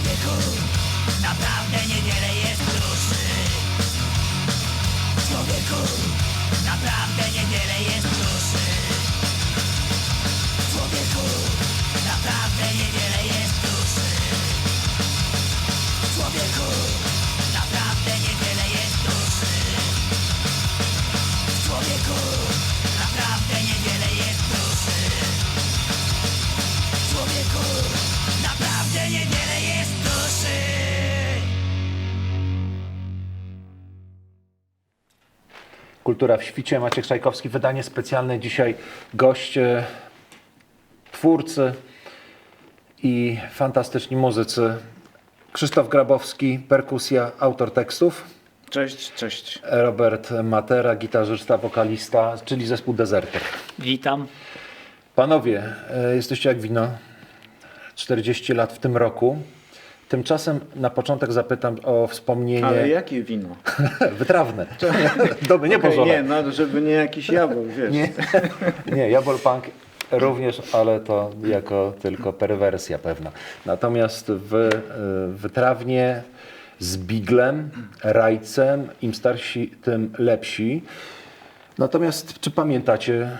Człowieku Naprawdę niewiele jest duszy. Człowieku Naprawdę niewiele jest duszy. Człowieku Naprawdę niewiele Kultura w świcie, Maciek Szajkowski, wydanie specjalne dzisiaj goście, twórcy i fantastyczni muzycy. Krzysztof Grabowski, perkusja, autor tekstów. Cześć, cześć. Robert Matera, gitarzysta, wokalista, czyli zespół Deserter. Witam. Panowie, e, jesteście jak wino. 40 lat w tym roku. Tymczasem na początek zapytam o wspomnienie Ale jakie wino? wytrawne. Domy nie pożone. nie, no żeby nie jakiś jabłek, wiesz. Nie, nie Jabol Punk również, ale to jako tylko perwersja pewna. Natomiast w y, wytrawnie z biglem, rajcem, im starsi, tym lepsi. Natomiast czy pamiętacie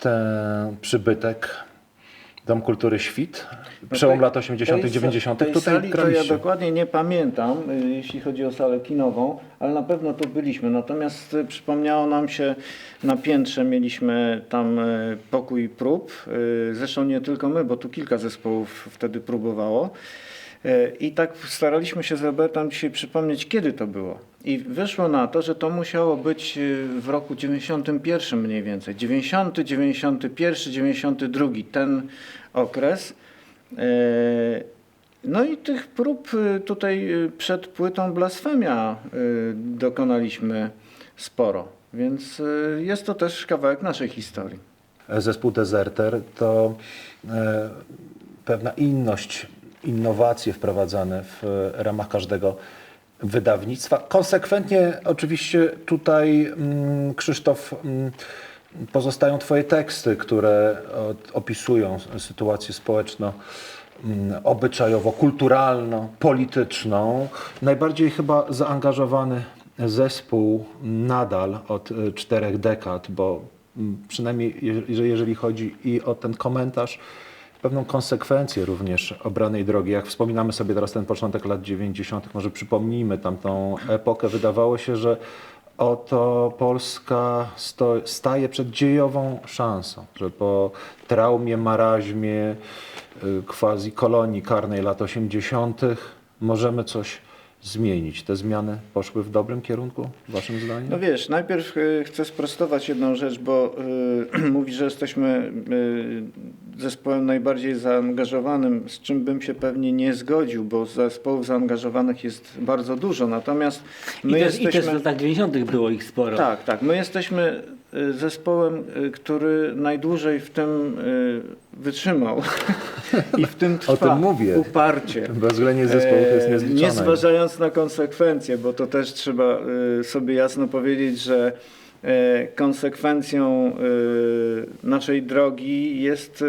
ten przybytek Dom Kultury Świt? Przełom tej- lat 80., tej sa- 90. Tej Tutaj sali to ja dokładnie nie pamiętam, y, jeśli chodzi o salę kinową, ale na pewno tu byliśmy. Natomiast y, przypomniało nam się, na piętrze mieliśmy tam y, pokój prób. Zresztą nie tylko my, bo tu kilka zespołów wtedy próbowało. I tak staraliśmy się z Robertem dzisiaj przypomnieć, kiedy to było. I wyszło na to, że to musiało być y, w roku 91 mniej więcej. 90, 91, 92, ten okres. E, No i tych prób y, tutaj przed płytą Blasfemia dokonaliśmy sporo, więc jest to też kawałek naszej historii. zespół Deserter to e, pewna inność, innowacje wprowadzane w e, ramach każdego wydawnictwa. Konsekwentnie oczywiście tutaj mm, Krzysztof mm, pozostają Twoje teksty, które opisują sytuację społeczno mm, obyczajowo-kulturalno-polityczną. Najbardziej chyba zaangażowany zespół nadal od y, czterech dekad, bo przynajmniej je- jeżeli chodzi i o ten komentarz, pewną konsekwencję również obranej drogi. Jak wspominamy sobie teraz ten początek lat 90., może przypomnijmy tamtą epokę, wydawało się, że oto Polska staje przed dziejową szansą, że po traumie, maraźmie, y, quasi kolonii karnej lat 80. możemy coś zmienić. Te zmiany poszły w dobrym kierunku, waszym zdaniem? No wiesz, najpierw y, chcę sprostować jedną rzecz, bo y, mówi, że jesteśmy zespołem najbardziej zaangażowanym, z czym bym się pewnie nie zgodził, bo zespołów zaangażowanych jest bardzo dużo, natomiast I, my też, jesteśmy... I też w latach 90. było ich sporo. Tak, tak. My jesteśmy y, zespołem, y, który najdłużej w tym y, wytrzymał i w tym trwa O tym mówię. uparcie. Bezwzględnie zespołów jest E, niezliczone. Nie zważając na konsekwencje, bo to też trzeba sobie jasno powiedzieć, że konsekwencją y, naszej drogi jest y,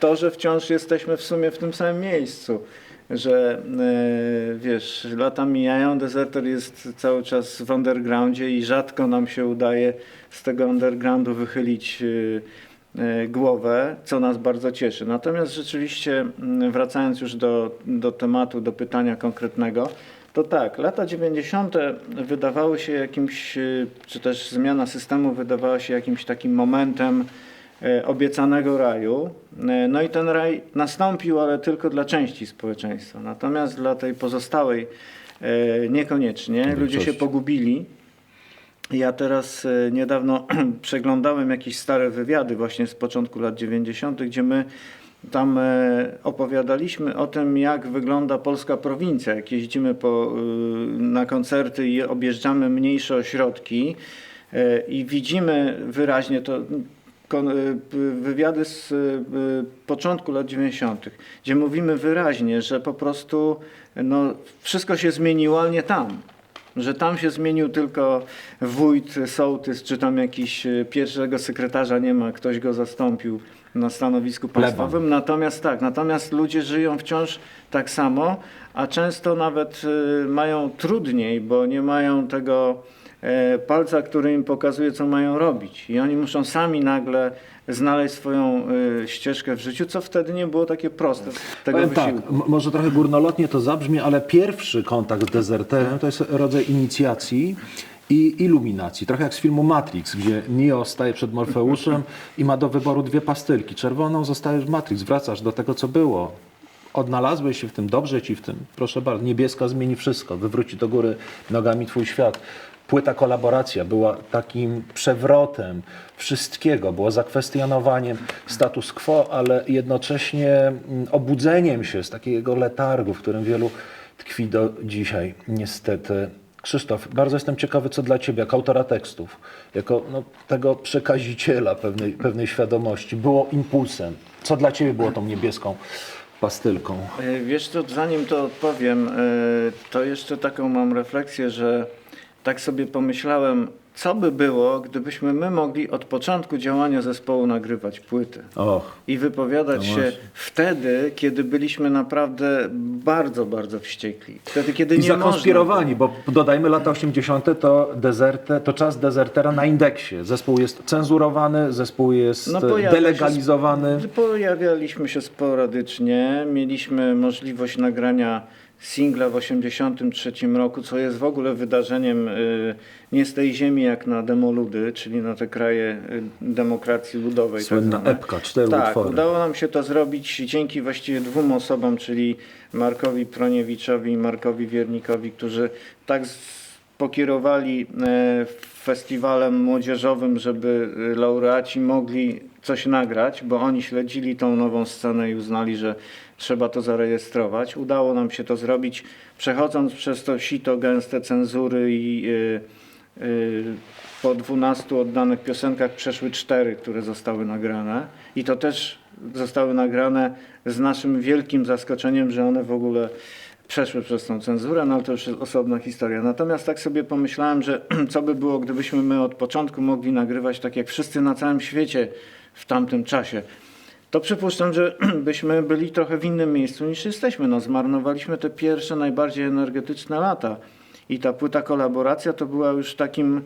to, że wciąż jesteśmy w sumie w tym samym miejscu. Że e, wiesz, lata mijają, deserter jest cały czas w undergroundzie i rzadko nam się udaje z tego undergroundu wychylić e, głowę, co nas bardzo cieszy. Natomiast rzeczywiście, wracając już do, do tematu, do pytania konkretnego, to tak, lata 90. wydawały się jakimś, y, czy też zmiana systemu wydawała się jakimś takim momentem e, obiecanego raju. E, No i ten raj nastąpił, ale tylko dla części społeczeństwa. Natomiast dla tej pozostałej niekoniecznie. Ludzie się pogubili. Ja teraz niedawno przeglądałem jakieś stare wywiady właśnie z początku lat 90., gdzie my tam e, opowiadaliśmy o tym, jak wygląda polska prowincja, jak jeździmy po, y, na koncerty i objeżdżamy mniejsze ośrodki. E, I widzimy wyraźnie to e, wywiady z początku lat 90., gdzie mówimy wyraźnie, że po prostu no, wszystko się zmieniło, ale nie tam. Że tam się zmienił tylko wójt, sołtys, czy tam jakiś pierwszego sekretarza nie ma, ktoś go zastąpił na stanowisku państwowym. Natomiast tak, natomiast ludzie żyją wciąż tak samo, a często nawet y, mają trudniej, bo nie mają tego e, palca, który im pokazuje, co mają robić. I oni muszą sami nagle znaleźć swoją y, ścieżkę w życiu, co wtedy nie było takie proste. Tego Powiem tak, wysiłku. może trochę górnolotnie to zabrzmi, ale pierwszy kontakt z dezerterem to jest rodzaj inicjacji i iluminacji. Trochę jak z filmu Matrix, gdzie Neo staje przed Morfeuszem i ma do wyboru dwie pastylki. Czerwoną zostajesz w Matrix, wracasz do tego, co było. Odnalazłeś się w tym, dobrze ci w tym. Proszę bardzo, niebieska zmieni wszystko, wywróci do góry nogami twój świat. Płyta kolaboracja była takim przewrotem wszystkiego, było zakwestionowaniem status quo, ale jednocześnie mm, obudzeniem się z takiego letargu, w którym wielu tkwi do dzisiaj, niestety. Krzysztof, bardzo jestem ciekawy, co dla Ciebie, jako autora tekstów, jako no, tego przekaziciela pewnej, pewnej świadomości, było impulsem. Co dla Ciebie było tą niebieską pastylką? E, Wiesz co, zanim to odpowiem, e, to jeszcze taką mam refleksję, że tak sobie pomyślałem, co by było, gdybyśmy my mogli od początku działania zespołu nagrywać płyty. Och, I wypowiadać No się właśnie. wtedy, kiedy byliśmy naprawdę bardzo, bardzo wściekli. Wtedy, kiedy I nie można. zakonspirowani, bo dodajmy lata 80. to, dezerte, to czas dezertera na indeksie. Zespół jest cenzurowany, zespół jest No, pojawia się- delegalizowany. Pojawialiśmy się sporadycznie. Mieliśmy możliwość nagrania singla w 1983 roku, co jest w ogóle wydarzeniem y, nie z tej ziemi jak na Demoludy, czyli na te kraje y, demokracji ludowej. Słynna tak epka, cztery Tak, utwory. udało nam się to zrobić dzięki właściwie dwóm osobom, czyli Markowi Proniewiczowi i Markowi Wiernikowi, którzy tak z- pokierowali e, festiwalem młodzieżowym, żeby e, laureaci mogli coś nagrać, bo oni śledzili tą nową scenę i uznali, że trzeba to zarejestrować. Udało nam się to zrobić, przechodząc przez to sito gęste cenzury i e, po 12 oddanych piosenkach przeszły cztery, które zostały nagrane. I to też zostały nagrane z naszym wielkim zaskoczeniem, że one w ogóle przeszły przez tą cenzurę, no ale to już jest osobna historia. Natomiast tak sobie pomyślałem, że co by było, gdybyśmy my od początku mogli nagrywać tak jak wszyscy na całym świecie w tamtym czasie. To przypuszczam, że byśmy byli trochę w innym miejscu niż jesteśmy. No, zmarnowaliśmy te pierwsze, najbardziej energetyczne lata. I ta płyta kolaboracja to była już takim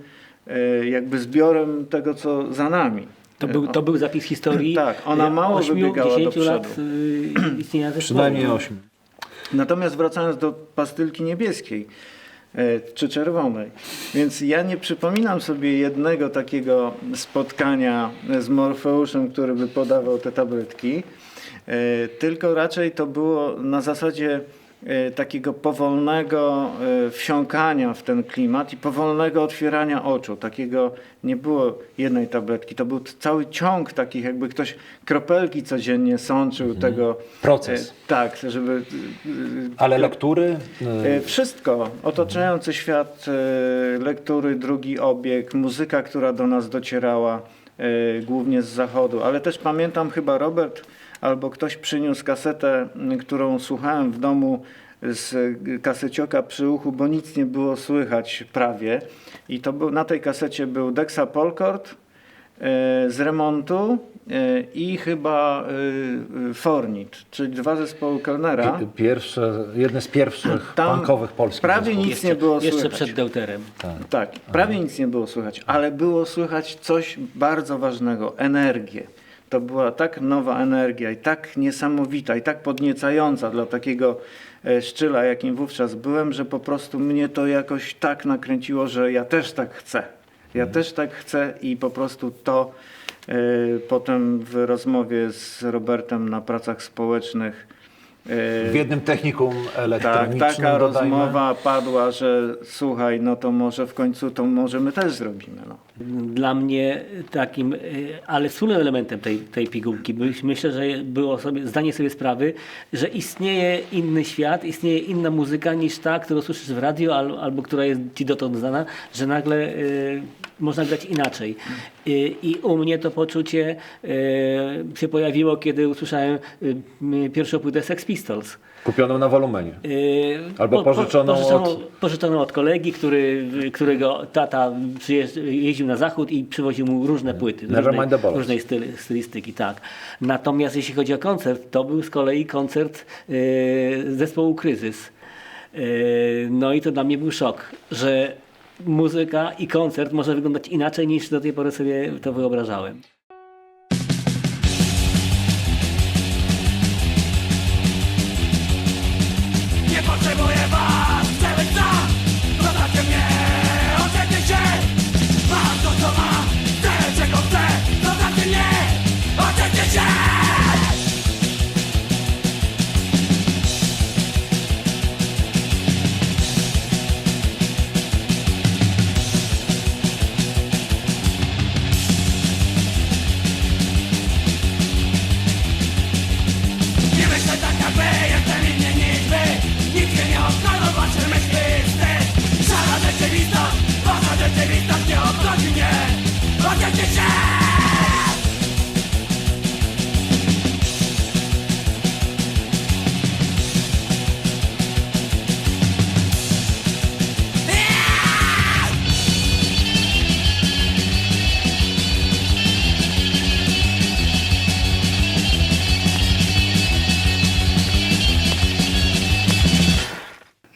e, jakby zbiorem tego, co za nami. To był, to był zapis historii. Tak, ona e, mało ośmiu, wybiegała do 10 lat przodu. y, istnienia zespołu. Przynajmniej osiem. Natomiast wracając do pastylki niebieskiej e, czy czerwonej, więc ja nie przypominam sobie jednego takiego spotkania z Morfeuszem, który by podawał te tabletki, e, tylko raczej to było na zasadzie takiego powolnego e, wsiąkania w ten klimat i powolnego otwierania oczu. Takiego nie było jednej tabletki, to był cały ciąg takich, jakby ktoś kropelki codziennie sączył tego. Proces. E, tak, żeby. e, Ale lektury? E, Wszystko. Otaczający świat, e, lektury, drugi obieg, muzyka, która do nas docierała e, głównie z zachodu. Ale też pamiętam chyba Robert albo ktoś przyniósł kasetę, którą słuchałem w domu z kasecioka przy uchu, bo nic nie było słychać prawie. I to był, na tej kasecie był Dexa Polkort e, z remontu e, i chyba e, Fornit, czyli dwa zespoły Kellnera. Pi- Pierwsze, jedne z pierwszych Tam punkowych polskich prawie zespołów. nic Jeszcze, nie było jeszcze słychać. przed Deuterem. Tak, prawie nic nie było słychać, ale było słychać coś bardzo ważnego energię. To była tak nowa energia i tak niesamowita i tak podniecająca dla takiego e, szczyla, jakim wówczas byłem, że po prostu mnie to jakoś tak nakręciło, że ja też tak chcę. Ja też tak chcę i po prostu to e, potem w rozmowie z Robertem na pracach społecznych e, W jednym technikum tak, elektronicznym taka dodajmy. rozmowa padła, że słuchaj, no to może w końcu to może my też zrobimy. No. Dla mnie takim, y, ale wspólnym elementem tej, tej pigułki, myślę, że było sobie, zdanie sobie sprawy, że istnieje inny świat, istnieje inna muzyka niż ta, którą słyszysz w radio al, albo która jest ci dotąd znana, że nagle y, można grać inaczej. I u mnie to poczucie y, się pojawiło, kiedy usłyszałem y, pierwszą płytę Sex Pistols. Kupioną na wolumenie. Yy, Albo pożyczoną pożyczoną, od- pożyczoną od kolegi, który, którego tata jeździł na zachód i przywoził mu różne płyty. Różnej, różnej styl, stylistyki, tak. Natomiast jeśli chodzi o koncert, to był z kolei koncert zespołu Kryzys. No i to dla mnie był szok, że muzyka i koncert może wyglądać inaczej niż do tej pory sobie to wyobrażałem.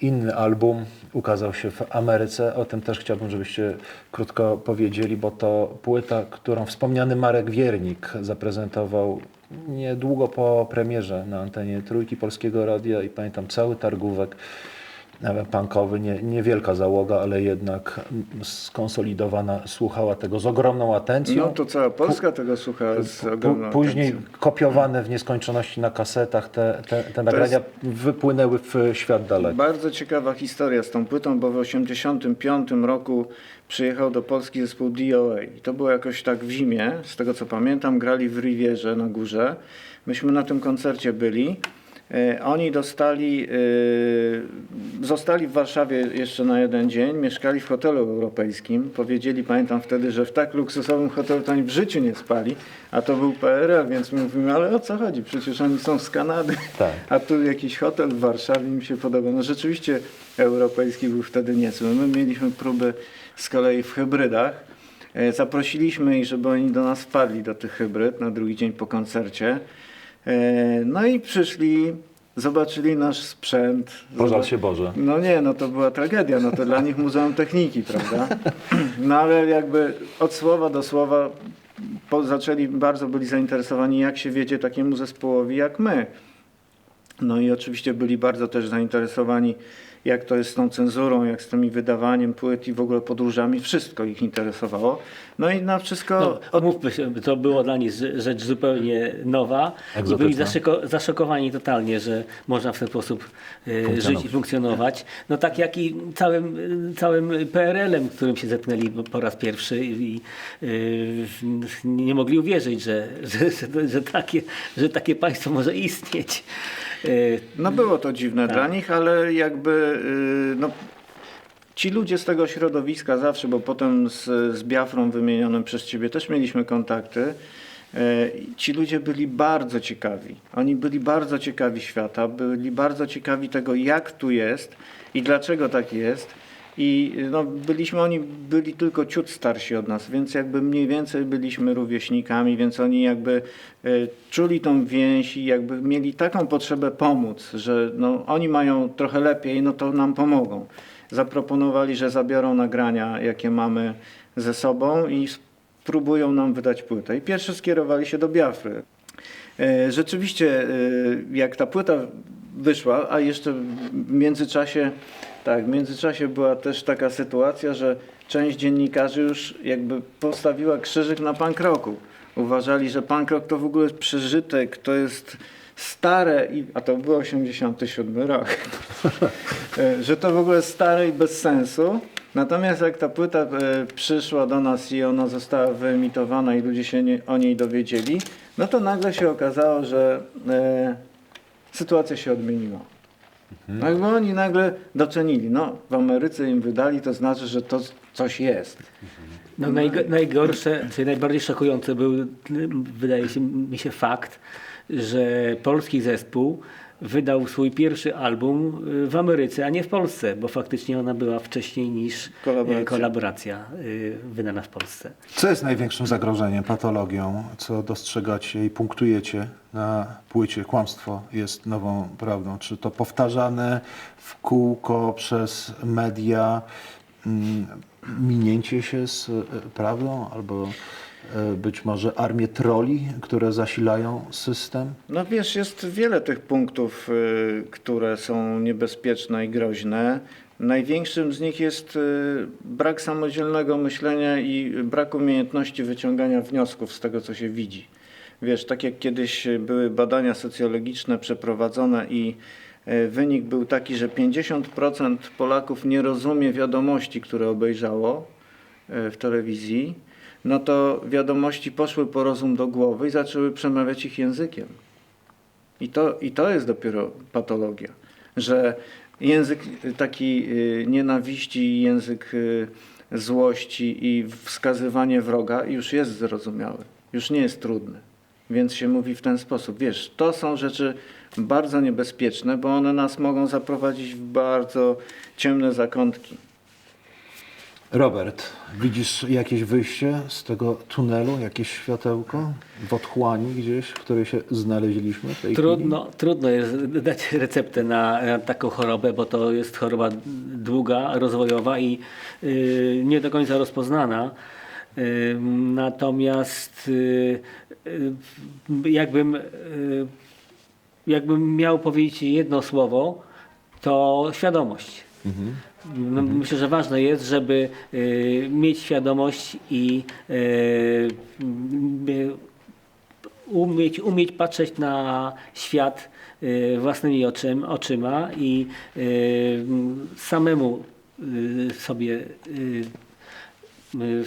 Inny album ukazał się w Ameryce. O tym też chciałbym, żebyście krótko powiedzieli, bo to płyta, którą wspomniany Marek Wiernik zaprezentował niedługo po premierze na antenie Trójki Polskiego Radia i pamiętam cały targówek punkowy, nie, niewielka załoga, ale jednak skonsolidowana, słuchała tego z ogromną atencją. No to cała Polska tego słucha z ogromną Później atencją. kopiowane w nieskończoności na kasetach te, te, te nagrania wypłynęły w świat daleki. Bardzo ciekawa historia z tą płytą, bo w 1985 roku przyjechał do Polski zespół DOA. I to było jakoś tak w zimie, z tego co pamiętam, grali w Rivierze na górze. Myśmy na tym koncercie byli. E, Oni dostali, e, zostali w Warszawie jeszcze na jeden dzień, mieszkali w hotelu europejskim. Powiedzieli, pamiętam wtedy, że w tak luksusowym hotelu to oni w życiu nie spali, a to był PRL, więc my mówimy, ale o co chodzi? Przecież oni są z Kanady, Tak. a tu jakiś hotel w Warszawie mi się podoba. No rzeczywiście europejski był wtedy niezły. My mieliśmy próby z kolei w hybrydach. E, Zaprosiliśmy ich, żeby oni do nas wpadli do tych hybryd na drugi dzień po koncercie. E, No i przyszli, zobaczyli nasz sprzęt. Pożal się Boże. no nie, no to była tragedia, no to dla nich Muzeum Techniki, prawda? No ale jakby od słowa do słowa po, zaczęli, bardzo byli zainteresowani, jak się wiedzie takiemu zespołowi jak my. No i oczywiście byli bardzo też zainteresowani, jak to jest z tą cenzurą, jak z tymi wydawaniem płyt i w ogóle podróżami. Wszystko ich interesowało. No i na wszystko... No, odmówmy się, to było dla nich rze- rzecz zupełnie nowa i byli zaszyko, zaszokowani totalnie, że można w ten sposób Funkcjonować. żyć i funkcjonować. No tak jak i całym, całym PRL-em, którym się zetknęli po raz pierwszy i e, nie mogli uwierzyć, że, że, że, że, takie, że takie państwo może istnieć. E, No było to dziwne Tak. dla nich, ale jakby yy, no, ci ludzie z tego środowiska zawsze, bo potem z, z Biafrą wymienionym przez ciebie też mieliśmy kontakty. yy, Ci ludzie byli bardzo ciekawi. Oni byli bardzo ciekawi świata, byli bardzo ciekawi tego, jak tu jest i dlaczego tak jest. I no, byliśmy, oni byli tylko ciut starsi od nas, więc jakby mniej więcej byliśmy rówieśnikami, więc oni jakby e, czuli tą więź i jakby mieli taką potrzebę pomóc, że no, oni mają trochę lepiej, no to nam pomogą. Zaproponowali, że zabiorą nagrania, jakie mamy ze sobą i spróbują nam wydać płytę. I pierwszy skierowali się do Biafry. E, Rzeczywiście, e, jak ta płyta wyszła, a jeszcze w międzyczasie, tak, w międzyczasie była też taka sytuacja, że część dziennikarzy już jakby postawiła krzyżyk na punk rocku. Uważali, że punk rock to w ogóle jest przeżytek, to jest stare, i, a to był 87 rok, że to w ogóle stare i bez sensu. Natomiast jak ta płyta e, przyszła do nas i ona została wyemitowana i ludzie się nie, o niej dowiedzieli, no to nagle się okazało, że e, sytuacja się odmieniła. No jakby oni nagle docenili, no w Ameryce im wydali, to znaczy, że to coś jest. No, najgo- najgorsze, czy najbardziej szokujący był, wydaje się, mi się fakt, że polski zespół wydał swój pierwszy album y, w Ameryce, a nie w Polsce, bo faktycznie ona była wcześniej niż Kolaboracja. e, kolaboracja y, wydana w Polsce. Co jest największym zagrożeniem, patologią, co dostrzegacie i punktujecie na płycie? Kłamstwo jest nową prawdą. Czy to powtarzane w kółko przez media, mm, minięcie się z prawdą albo być może armię troli, które zasilają system? No wiesz, jest wiele tych punktów, y, które są niebezpieczne i groźne. Największym z nich jest y, brak samodzielnego myślenia i brak umiejętności wyciągania wniosków z tego, co się widzi. Wiesz, tak jak kiedyś były badania socjologiczne przeprowadzone i wynik był taki, że 50% Polaków nie rozumie wiadomości, które obejrzało w telewizji, no to wiadomości poszły po rozum do głowy i zaczęły przemawiać ich językiem. I to, I to jest dopiero patologia, że język taki y, nienawiści, język y, złości i wskazywanie wroga już jest zrozumiały, już nie jest trudny. Więc się mówi w ten sposób. Wiesz, to są rzeczy bardzo niebezpieczne, bo one nas mogą zaprowadzić w bardzo ciemne zakątki. Robert, widzisz jakieś wyjście z tego tunelu, jakieś światełko w otchłani gdzieś, w której się znaleźliśmy w tej chwili? Trudno, trudno jest dać receptę na, na taką chorobę, bo to jest choroba długa, rozwojowa i y, nie do końca rozpoznana. Y, natomiast y, jakbym, jakbym miał powiedzieć jedno słowo, to świadomość. No, Myślę, że ważne jest, żeby y, mieć świadomość i y, y, umieć, umieć patrzeć na świat y, własnymi oczym, oczyma i y, samemu y, sobie y, y,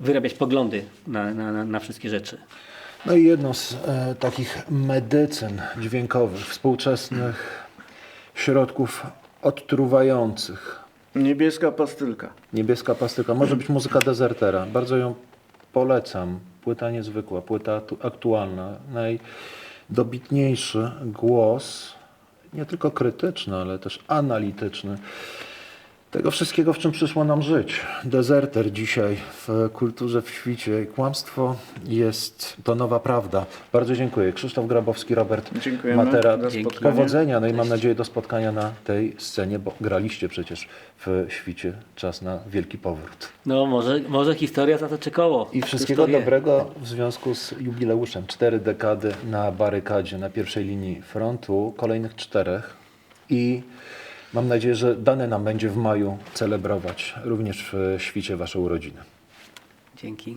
wyrabiać poglądy na, na, na- wszystkie rzeczy. No i jedno z e, takich medycyn dźwiękowych, współczesnych środków odtruwających. Niebieska pastylka. Niebieska pastylka. Może być muzyka dezertera. Bardzo ją polecam. Płyta niezwykła, płyta tu- aktualna. Najdobitniejszy głos, nie tylko krytyczny, ale też analityczny. Tego wszystkiego, w czym przyszło nam żyć. Dezerter dzisiaj w kulturze, w świcie. Kłamstwo jest to nowa prawda. Bardzo dziękuję. Krzysztof Grabowski, Robert Dziękujemy Matera. za. Powodzenia, no i mam nadzieję do spotkania na tej scenie, bo graliście przecież w świcie. Czas na wielki powrót. No może, może historia zatoczy koło. I Któż wszystkiego to dobrego w związku z jubileuszem. Cztery dekady na barykadzie, na pierwszej linii frontu, kolejnych czterech. I mam nadzieję, że dane nam będzie w maju celebrować również w świcie Wasze urodziny. Dzięki.